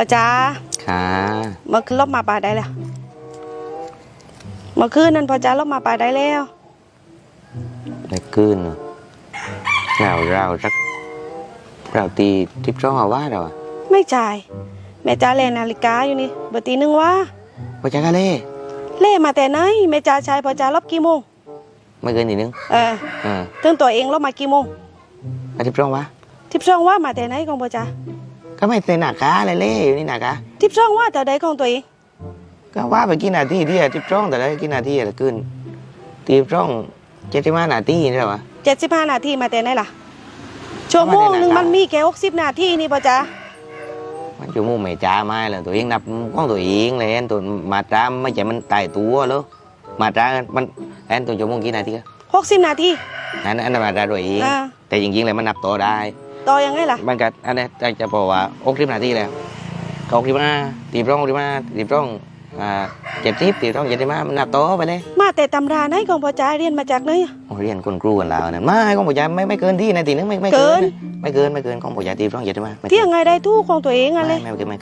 พ่อจ๋าค่ะเมื่อคืนลบมาป่าได้แล้วเมื่อคืนนั้นพ่อจ๋าลบมาป่าได้แล้ว ได้คืนเนอะเราเราสักเราตีทิพย์ร้องเอาว่าเราอะไม่จ่ายแม่จ๋าเล่นนาฬิกาอยู่นี่เบอร์ตีหนึ่งว่าพอจะกันเลยเล่มาแต่ไหนแม่จ๋าชายพ่อจ๋าลบกี่โมงไม่เกินนิดนึงเออเออถึงตัวเองลบมากี่โมงแล้วทิพย์ร้องวะทิปช่องว่ามาแต่ไหนของพ่อจ๋า ก็ไม่เซ็นหนักกาเลยเล่อยู่นี่หนักกาทิปช่องว่าแต่ใดของตัวเองก็ว่าไปกี่นาทีที่อะทิพย์ร้องแต่ละกี่นาทีอะคืนทิพย์ร้องเจ็ดสิบห้านาทีนี่เหรอวะเจ็ดสิบห้านาทีมาแต่ไหนล่ะชั่วโมงหนึ่งมาแต่ไหนล่ะมันมีแค่หกสิบนาทีนี่พ่อจ๋ามันอยู่มุมไม่จ้าไม่เลยตัวเองนับของตัวเองเลยตัวมาตราไม่ใช่มันตายตัวเลยมาตรามันแอนตัวชั่วโมงกี่นาทีก็หกสิบนาทีอันนั้นอันนั้นมาตราตัวเองอ่าแต่จริงๆเลยมันนับต่อได้ ต่อยังไงล่ะมันก็อันนี้จะบอกว่าอกสิบนาทีแล้วก็อกสิบห้าตีบร่องสิบห้าตีบร่องอ่าเจ็ดสิบตีบร่องเจ็ดสิบห้ามันนับต่อไปเลยมาแต่ตำราไหนของพ่อจ๋าเรียนมาจากไหนอะ โอ้เรียนคนครูกันแล้วนั่นไม่ของผมยายไม่ไม่เกินที่นาทีนึงไม่ไม่เกิเกินนไม่เกินไม่เกินของผมยายตีบร่องเจ็ดสิบห้าไม่เที่ยงไงได้ทูกของตัวเองไม่อะไรไม่เกินไม่เกิน